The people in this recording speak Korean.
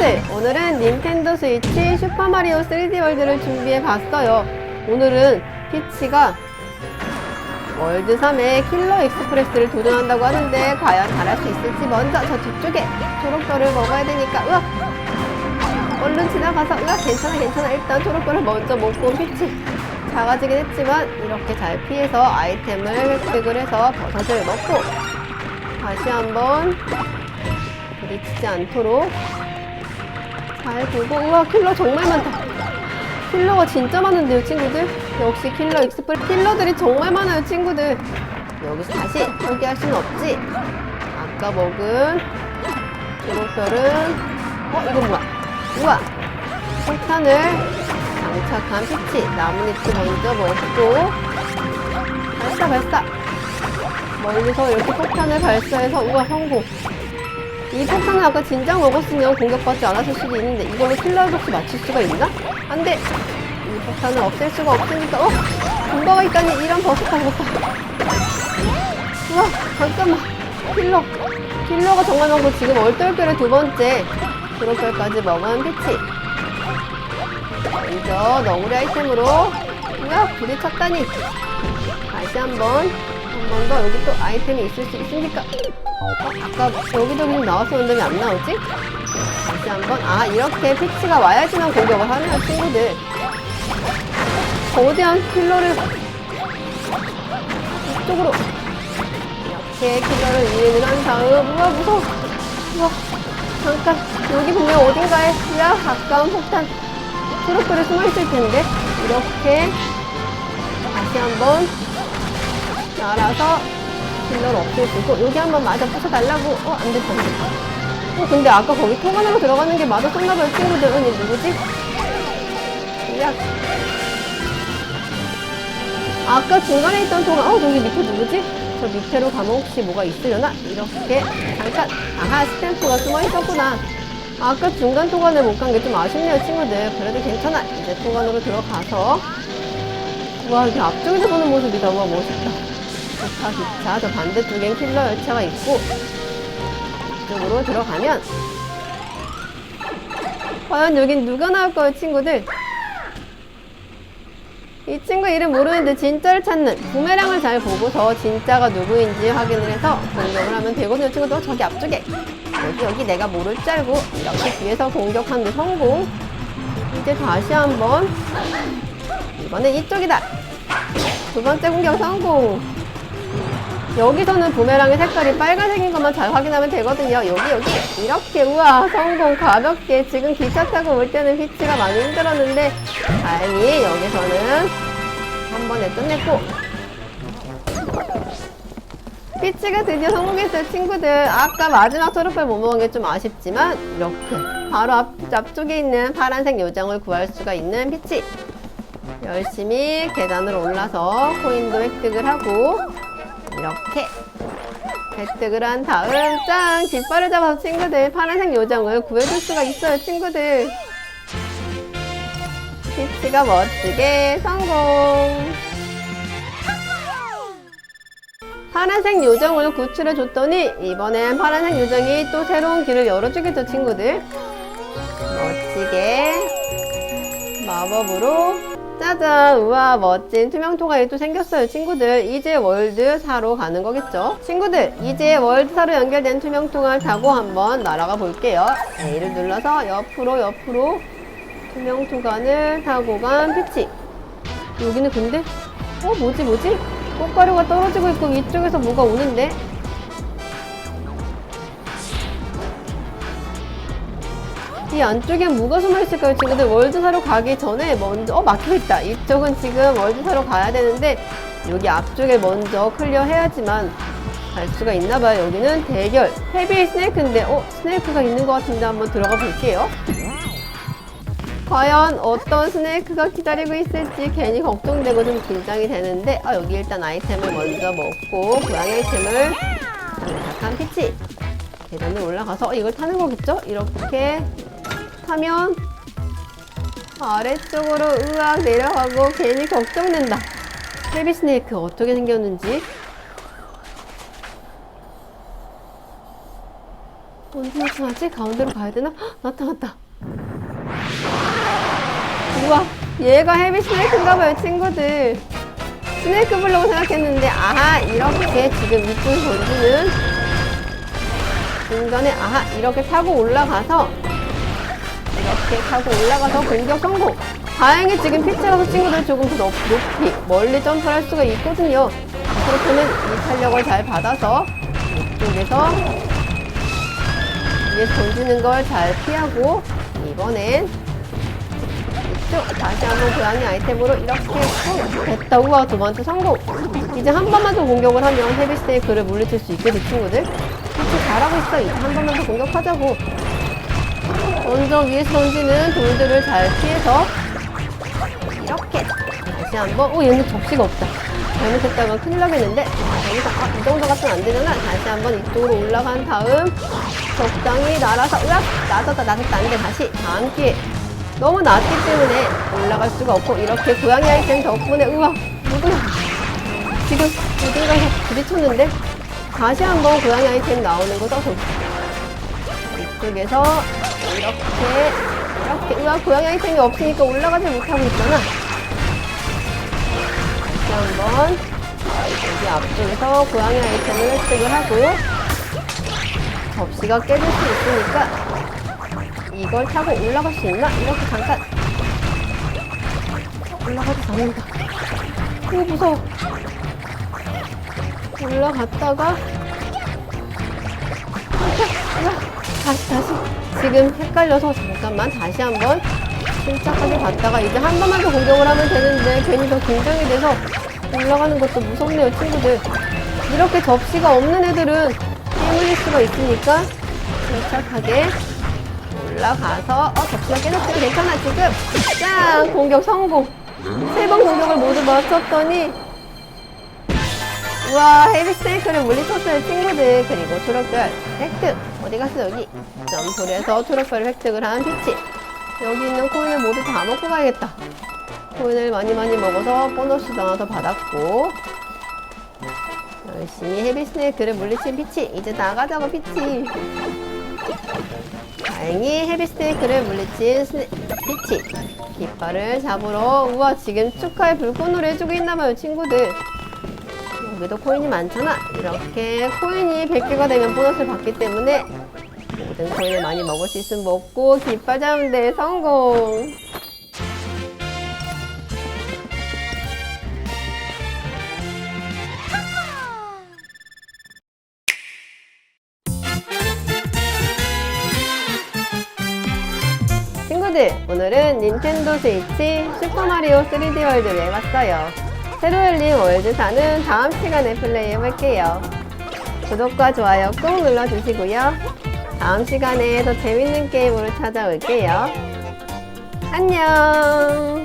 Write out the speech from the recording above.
친구들, 오늘은 닌텐도 스위치 슈퍼마리오 3D 월드를 준비해 봤어요. 오늘은 피치가 월드 3의 킬러 익스프레스를 도전한다고 하는데 과연 잘할 수 있을지 먼저 저 뒤쪽에 초록별을 먹어야 되니까 으악! 얼른 지나가서 으악 괜찮아 괜찮아 일단 초록별을 먼저 먹고 온 피치 작아지긴 했지만 이렇게 잘 피해서 아이템을 획득을 해서 버섯을 먹고 다시 한번 부딪히지 않도록 잘 보고. 우와 킬러 정말 많다. 킬러가 진짜 많은데요 친구들? 역시 킬러 익스플 킬러들이 정말 많아요 친구들. 여기서 다시 포기할 수는 없지? 아까 먹은 초록별은 어 이건 뭐야? 우와! 폭탄을 장착한 피치. 나뭇잎도 먼저 먹고. 발사 발사! 멀리서 이렇게 폭탄을 발사해서 우와 성공 이 폭탄을 아까 진작 먹었으면 공격받지 않았을 수도 있는데 이걸로 킬러를 혹시 맞출 수가 있나? 안 돼! 이 폭탄을 없앨 수가 없으니까 어? 군바가 있다니 이런 버스가 먹었다 우와 잠깐만. 킬러. 킬러가 정말 많고 지금 얼떨결에 두 번째. 그럴결까지 먹은 피치. 먼저 너구리 아이템으로 우와 부딪혔다니. 다시 한번 더 여기 또 아이템이 있을 수 있으니까. 어, 아까 그냥 나왔었는데 왜 안 나오지? 다시 한번. 아 이렇게 피치가 와야지만 공격을 하네요 친구들. 거대한 킬러를 이쪽으로. 이렇게 킬러를 유인을 한 다음 우와 무서워. 우와 잠깐. 여기 보면 어딘가에 야 가까운 폭탄 초록불에 숨어있을 텐데. 이렇게 다시 한번 날아서 킬러를 없애주고 여기 한번 맞아 부숴달라고. 어 안됐다. 안됐다 어 근데 아까 거기 통 안으로 들어가는 게 맞았었나봐요 친구들 언니 누구지? 야 아까 중간에 있던 통화 어 저기 밑에 누구지? 저 밑으로 가면 혹시 뭐가 있으려나? 이렇게 잠깐. 아하 스탬프가 숨어 있었구나. 아까 중간 통관을 못 간 게 좀 아쉽네요 친구들. 그래도 괜찮아. 이제 통관으로 들어가서. 와 이게 앞쪽에서 보는 모습이 너무 멋있다 좋다 기차 저 반대쪽엔 킬러 열차가 있고 이쪽으로 들어가면 과연 여긴 누가 나올까요 친구들? 이 친구 이름 모르는데 진짜를 찾는 부메랑을 잘 보고서 진짜가 누구인지 확인을 해서 공격을 하면 되거든요. 친구들 어, 저기 앞쪽에. 여기 여기 내가 모를 줄 알고 이렇게 뒤에서 공격하는데 성공. 이제 다시 한번 이번엔 이쪽이다. 두 번째 공격 성공 여기서는 부메랑의 색깔이 빨간색인 것만 잘 확인하면 되거든요. 여기 여기. 이렇게 우와 성공. 가볍게. 지금 기차 타고 올 때는 피치가 많이 힘들었는데 다행히 여기서는 한 번에 끝냈고. 피치가 드디어 성공했어요 친구들. 아까 마지막 초록별 못 먹은 게 좀 아쉽지만 이렇게 바로 앞, 앞쪽에 있는 파란색 요정을 구할 수가 있는 피치. 열심히 계단으로 올라서 코인도 획득을 하고 이렇게 획득을 한 다음 짠! 깃발을 잡아서 친구들 파란색 요정을 구해줄 수가 있어요 친구들. 피치가 멋지게 성공. 파란색 요정을 구출해 줬더니 이번엔 파란색 요정이 또 새로운 길을 열어주겠죠 친구들. 멋지게 마법으로 짜잔. 우와 멋진 투명 토가 또 생겼어요 친구들. 이제 월드 사로 가는 거겠죠? 친구들 이제 월드 사로 연결된 투명통을 타고 한번 날아가 볼게요. A를 눌러서 옆으로 옆으로 투명토관을 타고 간 피치. 여기는 근데? 어 뭐지 뭐지? 꽃가루가 떨어지고 있고 이쪽에서 뭐가 오는데 이 안쪽엔 뭐가 숨어 있을까요? 친구들 월드사로 가기 전에 먼저 어 막혀있다 이쪽은 지금 월드사로 가야 되는데 여기 앞쪽에 먼저 클리어 해야지만 갈 수가 있나봐요 여기는 대결 헤비 스네이크인데 어 스네이크가 있는 것 같은데 한번 들어가 볼게요 과연 어떤 스네이크가 기다리고 있을지 괜히 걱정되고 좀 긴장이 되는데 아 여기 일단 아이템을 먼저 먹고 고양이 아이템을 장착한 피치 계단을 올라가서 어, 이걸 타는 거겠죠? 이렇게 타면 아래쪽으로 으악 내려가고 괜히 걱정된다. 헤비 스네이크 어떻게 생겼는지. 언제 어떡하지? 가운데로 가야 되나? 헉, 나타났다. 우와, 얘가 헤비 스네이크인가 봐요, 친구들. 스네이크 블록을 생각했는데, 아하, 이렇게 지금 밑줄 던지는 중간에, 아하, 이렇게 타고 올라가서, 이렇게 타고 올라가서 공격 성공! 다행히 지금 피치라서 친구들 조금 더 높, 높이, 멀리 점프를 할 수가 있거든요. 그렇다면 이 탄력을 잘 받아서, 이쪽에서, 위에서 던지는 걸 잘 피하고, 이번엔 쭉 다시 한번 고양이 아이템으로 이렇게 쭉 됐다 우와 두 번째 성공 이제 한 번만 더 공격을 하면 헤비스테이크를 물리칠 수 있거든 친구들 그렇게 잘하고 있어 이제 한 번만 더 공격하자고 먼저 위에서 던지는 돌들을 잘 피해서 이렇게 다시 한번 오 얘는 접시가 없다. 잘못했다면 큰일 나겠는데? 아, 이 정도 같으면 안 되잖아. 다시 한번 이쪽으로 올라간 다음 적당히 날아서 으악! 낮았다 낮았다. 안돼. 다시 다음 기회. 너무 낮기 때문에 올라갈 수가 없고 이렇게 고양이 아이템 덕분에 우와! 누구야? 지금 어딘가에서 부딪혔는데? 다시 한번 고양이 아이템 나오는 거 써서. 이쪽에서 이렇게 이렇게 우와 고양이 아이템이 없으니까 올라가지 못하고 있잖아 다시 한번 여기 앞쪽에서 고양이 아이템을 획득을 하고 접시가 깨질 수 있으니까 이걸 타고 올라갈 수 있나? 이렇게 잠깐 올라가도 않는다 오 무서워 올라갔다가 올라 다시 다시 지금 헷갈려서 잠깐만 다시 한번 침착하게 갔다가 이제 한 번만 더 공격을 하면 되는데 괜히 더 긴장이 돼서 올라가는 것도 무섭네요 친구들. 이렇게 접시가 없는 애들은 깨물릴 수가 있으니까 침착하게 올라가서 어 접시가 깨졌지만 괜찮아 지금. 짠 공격 성공. 세 번 공격을 모두 맞췄더니 우와 헤비 스테이크를 물리쳤어요 친구들. 그리고 초록별 획득 어디 갔어 여기? 점프를 해서 초록별을 획득을 한 피치. 여기 있는 코인을 모두 다 먹고 가야겠다. 코인을 많이 많이 먹어서 보너스도 하나 더 받았고. 열심히 헤비스테이크를 물리친 피치. 이제 나가자고 피치. 다행히 헤비스테이크를 물리친 스네, 피치. 깃발을 잡으러 우와 지금 축하의 불꽃놀이 해주고 있나봐요 친구들 여기도 코인이 많잖아 이렇게 코인이 100개가 되면 보너스를 받기 때문에 모든 코인을 많이 먹을 수 있으면 먹고 깃발 잡는 데 성공 친구들, 오늘은 닌텐도 스위치 슈퍼마리오 3D 월드를 해봤어요. 새로 열린 월드사는 다음 시간에 플레이해볼게요. 구독과 좋아요 꼭 눌러주시고요. 다음 시간에 더 재밌는 게임으로 찾아올게요. 안녕!